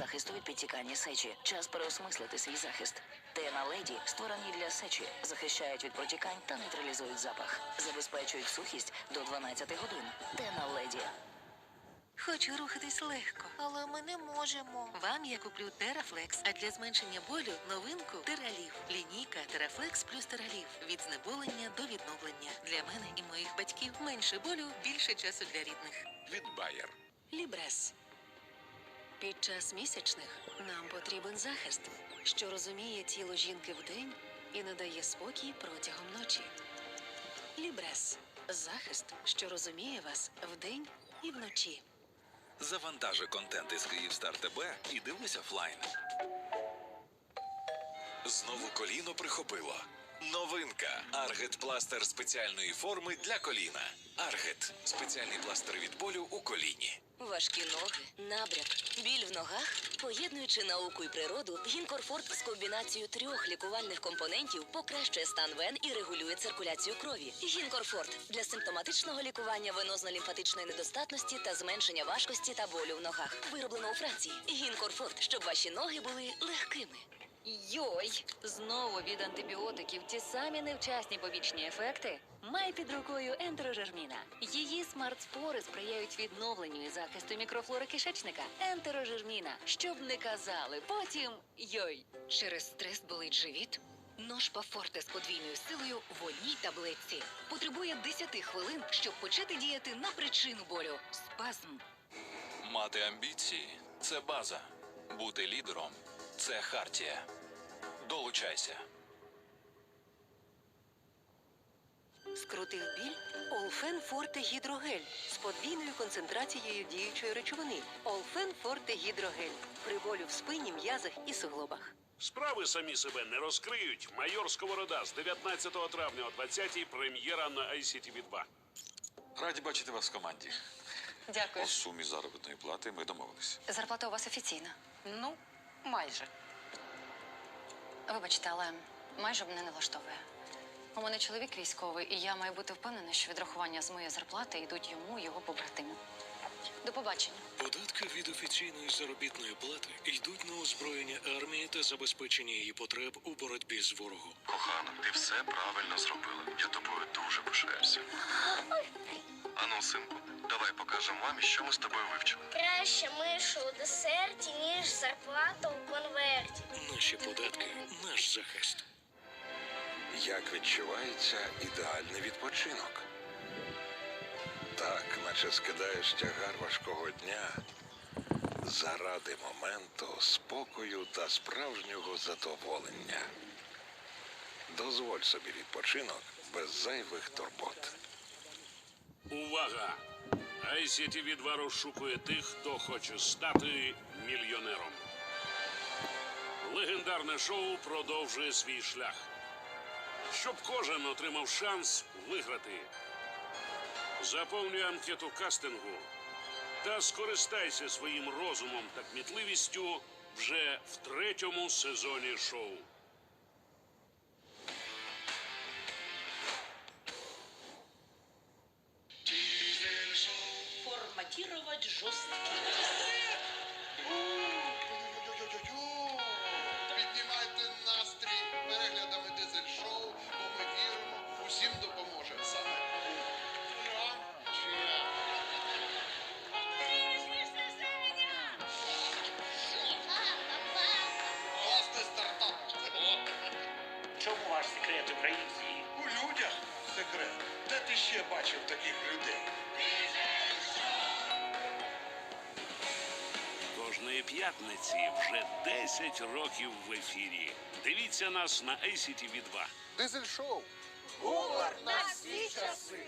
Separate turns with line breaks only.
захисту від підтікання сечі. Час переосмислити свій захист. Тена леді створені для сечі, захищають від протікань та нейтралізують запах, забезпечують сухість до 12 годин. Тена леді.
Хочу рухатись легко.
Але ми не можемо.
Вам я куплю Терафлекс, а для зменшення болю новинку Тералів. Лінійка Терафлекс плюс Тералів. Від знеболення до відновлення. Для мене і моїх батьків менше болю, більше часу для рідних.
від Bayer.
Лібрес. Під час місячних нам потрібен захист, що розуміє тіло жінки вдень і надає спокій протягом ночі. Лібрес. Захист, що розуміє вас вдень і вночі.
Завантажи контент із Київстар ТБ і дивись офлайн. Знову коліно прихопило. Новинка. Аргет пластир спеціальної форми для коліна. Аргет спеціальний пластир від болю у коліні.
Важкі ноги, набряк, біль в ногах. Поєднуючи науку і природу, Гінкорфорт з комбінацією трьох лікувальних компонентів покращує стан вен і регулює циркуляцію крові. Гінкорфорт для симптоматичного лікування венозно-лімфатичної недостатності та зменшення важкості та болю в ногах. Вироблено у Франції. Гінкорфорт, щоб ваші ноги були легкими.
Йой! Знову від антибіотиків ті самі невчасні побічні ефекти. Май під рукою ентерожерміна. Її смарт-спори сприяють відновленню і захисту мікрофлори кишечника. Ентерожерміна. Щоб не казали, потім йой.
Через стрес болить живіт? Ножпа Форте з подвійною силою в одній таблетці. Потребує 10 хвилин, щоб почати діяти на причину болю. Спазм.
Мати амбіції це база. Бути лідером це хартія. Долучайся.
Скрутив біль? Олфен Форте Гідрогель з подвійною концентрацією діючої речовини. Олфен Форте Гідрогель. При болю в спині, м'язах і суглобах.
Справи самі себе не розкриють. Майор Сковорода з 19 травня о 20-й прем'єра на ICTV 2.
Раді бачити вас в команді.
Дякую.
У сумі заробітної плати ми домовилися.
Зарплата у вас офіційна. Ну, майже. Вибачте, але майже мене не влаштовує. У мене чоловік військовий, і я маю бути впевнена, що відрахування з моєї зарплати йдуть йому і його побратиму. До побачення.
Податки від офіційної заробітної плати йдуть на озброєння армії та забезпечення її потреб у боротьбі з ворогом.
Кохана, ти все правильно зробила. Я тобою дуже пишаюся. Ану, синку, давай покажемо мамі, що ми з тобою вивчили.
Краще мишу у десерті, ніж зарплата у конверті.
Наші податки наш захист.
Як відчувається ідеальний відпочинок? Так, наче скидаєш тягар важкого дня заради моменту спокою та справжнього задоволення. Дозволь собі відпочинок без зайвих турбот.
Увага! ICTV 2 розшукує тих, хто хоче стати мільйонером. Легендарне шоу продовжує свій шлях. Щоб кожен отримав шанс виграти. Заповнюй анкету кастингу та скористайся своїм розумом та кмітливістю вже в третьому сезоні шоу.
Форматировать жорстко.
Чому ваш секрет українці?
У людях секрет. Де ти ще бачив таких людей?
Кожної п'ятниці вже 10 років в ефірі. Дивіться нас на ICTV 2.
Дизель-шоу.
Гумор на всі часи.